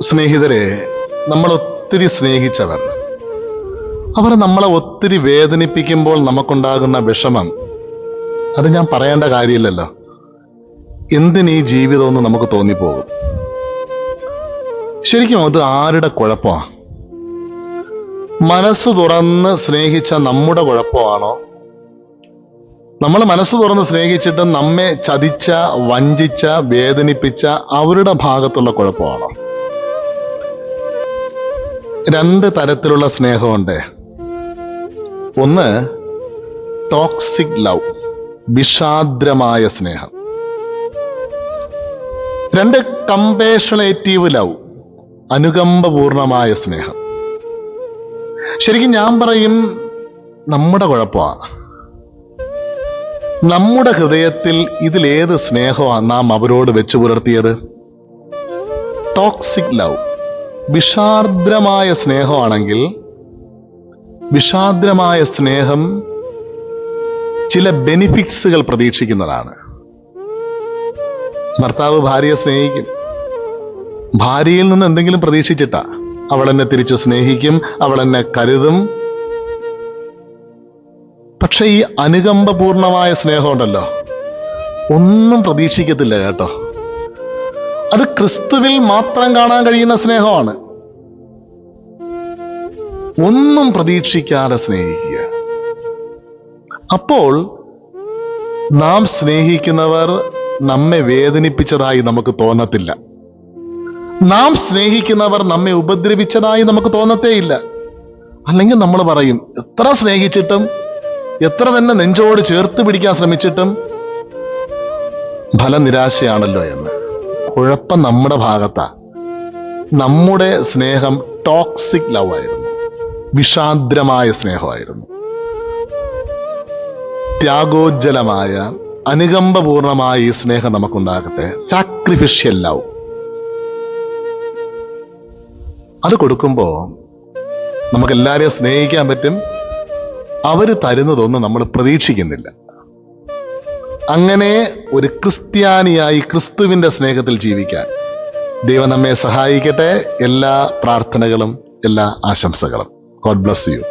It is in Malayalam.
സ്നേഹിതരെ നമ്മൾ ഒത്തിരി സ്നേഹിച്ചവർ. അവർ നമ്മളെ ഒത്തിരി വേദനിപ്പിക്കുമ്പോൾ നമുക്കുണ്ടാകുന്ന വിഷമം. അത് ഞാൻ പറയേണ്ട കാര്യമില്ലല്ലോ. എന്തിനീ ജീവിതമെന്ന് നമുക്ക് തോന്നിപ്പോകും? ശരിക്കും അത് ആരുടെ കുഴപ്പമാണ് മനസ്സ് തുറന്ന് സ്നേഹിച്ച നമ്മുടെ കുഴപ്പമാണോ? നമ്മൾ മനസ്സ് തുറന്ന് സ്നേഹിച്ചിട്ട് നമ്മെ ചതിച്ച വഞ്ചിച്ച വേദനിപ്പിച്ച അവരുടെ ഭാഗത്തുള്ള കുഴപ്പമാണോ? രണ്ട് തരത്തിലുള്ള സ്നേഹമുണ്ട്. ഒന്ന് ടോക്സിക് ലവ് വിഷാദ്രമായ സ്നേഹം. രണ്ട് കമ്പേഷണേറ്റീവ് ലവ് അനുകമ്പപൂർണമായ സ്നേഹം. ശരിക്കും ഞാൻ പറയും നമ്മുടെ കുഴപ്പമാണ് നമ്മുടെ ഹൃദയത്തിൽ ഇതിലേത് സ്നേഹമാണ് നാം അവരോട് വെച്ചു പുലർത്തിയത്? ടോക്സിക് ലവ് വിഷാർദ്രമായ സ്നേഹമാണെങ്കിൽ വിഷാദ്രമായ സ്നേഹം ചില ബെനിഫിറ്റ്സുകൾ പ്രതീക്ഷിക്കുന്നതാണ്. ഭർത്താവ് ഭാര്യയെ സ്നേഹിക്കും. ഭാര്യയിൽ നിന്ന് എന്തെങ്കിലും പ്രതീക്ഷിച്ചിട്ടാ അവൾ എന്നെ തിരിച്ച് സ്നേഹിക്കും അവൾ എന്നെ കരുതും. പക്ഷെ ഈ അനുകമ്പപൂർണമായ സ്നേഹമുണ്ടല്ലോ. ഒന്നും പ്രതീക്ഷിക്കത്തില്ല കേട്ടോ. അത് ക്രിസ്തുവിൽ മാത്രം കാണാൻ കഴിയുന്ന സ്നേഹമാണ്. ഒന്നും പ്രതീക്ഷിക്കാതെ സ്നേഹിക്കുക. അപ്പോൾ നാം സ്നേഹിക്കുന്നവർ നമ്മെ വേദനിപ്പിച്ചതായി നമുക്ക് തോന്നത്തില്ല. നാം സ്നേഹിക്കുന്നവർ നമ്മെ ഉപദ്രവിച്ചതായി നമുക്ക് തോന്നത്തേയില്ല. അല്ലെങ്കിൽ നമ്മൾ പറയും എത്ര സ്നേഹിച്ചിട്ടും എത്ര തന്നെ നെഞ്ചോട് ചേർത്ത് പിടിക്കാൻ ശ്രമിച്ചിട്ടും ഫലനിരാശയാണല്ലോ എന്ന്. കുഴപ്പം നമ്മുടെ ഭാഗത്താ. നമ്മുടെ സ്നേഹം ടോക്സിക് ലവ് ആയിരുന്നു. വിഷാദ്രമായ സ്നേഹമായിരുന്നു. ത്യാഗോജ്ജലമായ അനുകമ്പപൂർണമായ ഈ സ്നേഹം നമുക്കുണ്ടാകട്ടെ. സാക്രിഫിഷ്യൽ ലവ് അത് കൊടുക്കുമ്പോ നമുക്ക് എല്ലാവരെയും സ്നേഹിക്കാൻ പറ്റും. അവർ തരുന്നതൊന്നും നമ്മൾ പ്രതീക്ഷിക്കുന്നില്ല. അങ്ങനെ ഒരു ക്രിസ്ത്യാനിയായി ക്രിസ്തുവിന്റെ സ്നേഹത്തിൽ ജീവിക്കാൻ ദൈവം നമ്മെ സഹായിക്കട്ടെ. എല്ലാ പ്രാർത്ഥനകളും എല്ലാ ആശംസകളും. God bless you